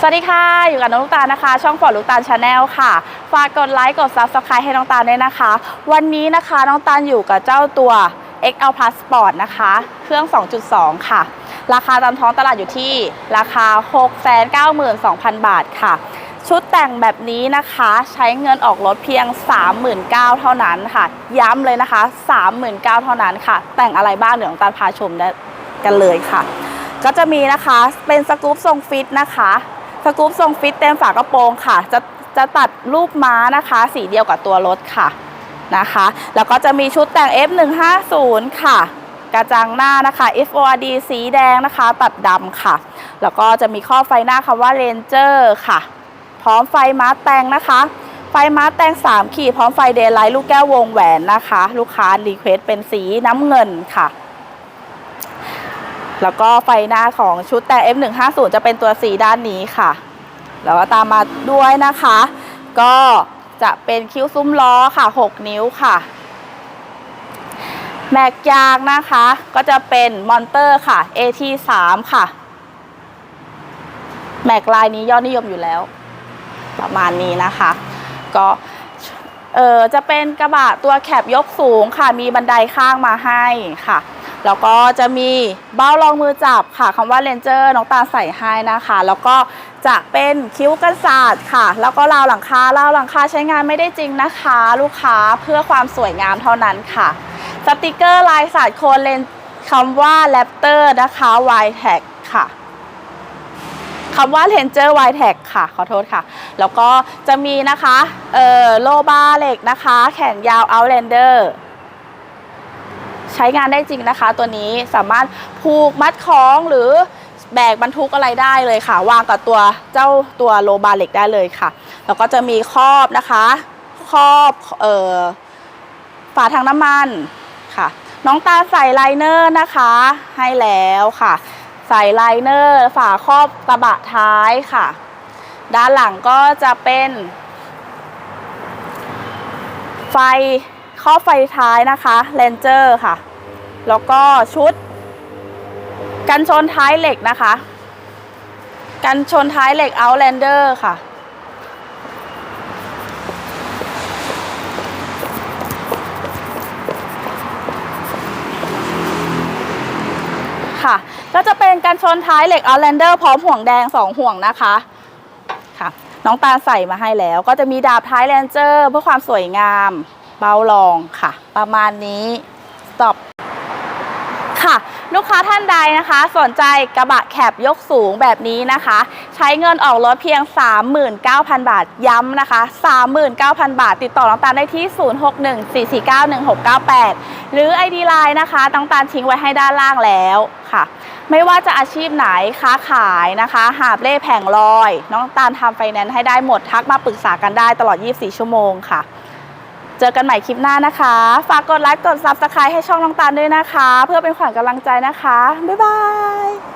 สวัสดีค่ะ อยู่กับน้องลูกตาลนะคะ ช่องฟอร์ดลูกตาลชาแนลค่ะ ฝากกดไลค์กด Subscribe ให้น้องตาลด้วยนะคะ วันนี้นะคะน้องตาลอยู่กับเจ้าตัว XL Plus Sport นะคะ เครื่อง 2.2 ค่ะ ราคาตามท้องตลาดอยู่ที่ราคา 692,000 บาทค่ะ ชุดแต่งแบบนี้นะคะใช้เงินออกรถเพียง 39,000เท่านั้นค่ะ ย้ำเลยนะคะ 39,000เท่านั้นค่ะ แต่งอะไรบ้างเดี๋ยวน้องตาลพาชมได้กันเลยค่ะ ก็จะมีนะคะเป็นสกู๊ปทรงฟิตนะคะ สกู๊ปทรงฟิตเต็มฝากระโปรงค่ะ จะจะตัดรูปม้านะคะ สีเดียวกับตัวรถค่ะนะคะ แล้วก็จะมีชุดแต่ง F150 ค่ะ กระจังหน้านะคะ FORD สีแดงนะคะ ตัดดำค่ะ แล้วก็จะมีข้อไฟหน้าคำว่า Ranger ค่ะ พร้อมไฟม้าแต่งนะคะ ไฟม้าแต่ง 3 ขีดพร้อมไฟเดย์ไลท์ลูกแก้ววงแหวนนะคะ ลูกค้ารีเควสเป็นสีน้ำเงินค่ะ แล้วก็ไฟหน้าของชุดแต่ F150 จะเป็นตัวสีด้านนี้ค่ะ แล้วก็ตามมาด้วยนะคะ ก็จะเป็นคิ้วซุ้มล้อค่ะ 6 นิ้วค่ะแม็กยางนะคะ ก็จะเป็นมอนเตอร์ค่ะ AT3 ค่ะ แม็กลายนี้ยอดนิยมอยู่แล้ว ประมาณนี้นะคะ ก็เออจะเป็นกระบะตัวแคบยกสูงค่ะ มีบันไดข้างมาให้ค่ะ แล้วก็จะมีเบ้ารองมือจับค่ะคำว่าเลนเจอร์น้องตาใส่ให้นะคะ แล้วก็จะเป็นคิ้วกันศาสตร์ค่ะ แล้วก็ราวหลังคาราวหลังคาใช้งานไม่ได้จริงนะคะ ลูกค้าเพื่อความสวยงามเท่านั้นค่ะสติกเกอร์ลายศาสตร์โคนเลนคำว่าแรปเตอร์นะคะ y t a g ค่ะคำว่า Ranger y t a g ค่ะ ขอโทษค่ะ แล้วก็จะมีนะคะ เอ่อ โลบาเหล็กนะคะ แขนยาว Outlander ใช้งานได้จริงนะคะ ตัวนี้สามารถผูกมัดคล้องหรือแบกบรรทุกอะไรได้เลยค่ะ วางกับตัวเจ้าตัวโลบาเหล็กได้เลยค่ะ แล้วก็จะมีครอบนะคะครอบเอ่อฝาถังน้ำมันค่ะ น้องตาใส่ไลเนอร์นะคะ ให้แล้วค่ะ ใส่ไลเนอร์ฝาครอบกระบะท้ายค่ะ ด้านหลังก็จะเป็น ไฟ ข้อไฟท้ายนะคะเลนเจอร์ค่ะ แล้วก็ชุด กันชนท้ายเหล็กนะคะ กันชนท้ายเหล็ก Outlander ค่ะ ค่ะ ก็จะเป็นกันชนท้ายเหล็ก Outlander พร้อมห่วงแดง 2 ห่วงนะคะค่ะ น้องตาใส่มาให้แล้ว ก็จะมีดาบท้ายแลนเจอร์เพื่อความสวยงาม เบาลองค่ะ ประมาณนี้ stop ค่ะลูกค้าท่านใดนะคะ สนใจกระบะแคบยกสูงแบบนี้นะคะ ใช้เงินออกรถเพียง 39,000 บาทย้ำนะคะ 39,000 บาท ติดต่อน้องตาลได้ที่ 0614491698 หรือ ID Line นะคะน้องตาลทิ้งไว้ให้ด้านล่างแล้วค่ะ ไม่ว่าจะอาชีพไหนค้าขายนะคะ หาบเล่แผงลอย น้องตาลทำไฟแนนซ์ให้ได้หมดทักมาปรึกษากันได้ตลอด 24 ชั่วโมงค่ะ เจอกันใหม่คลิปหน้านะคะ ฝากกดไลค์กด Subscribe ให้ช่องน้องตาลด้วยนะคะ เพื่อเป็นขวัญกำลังใจนะคะ บ๊ายบาย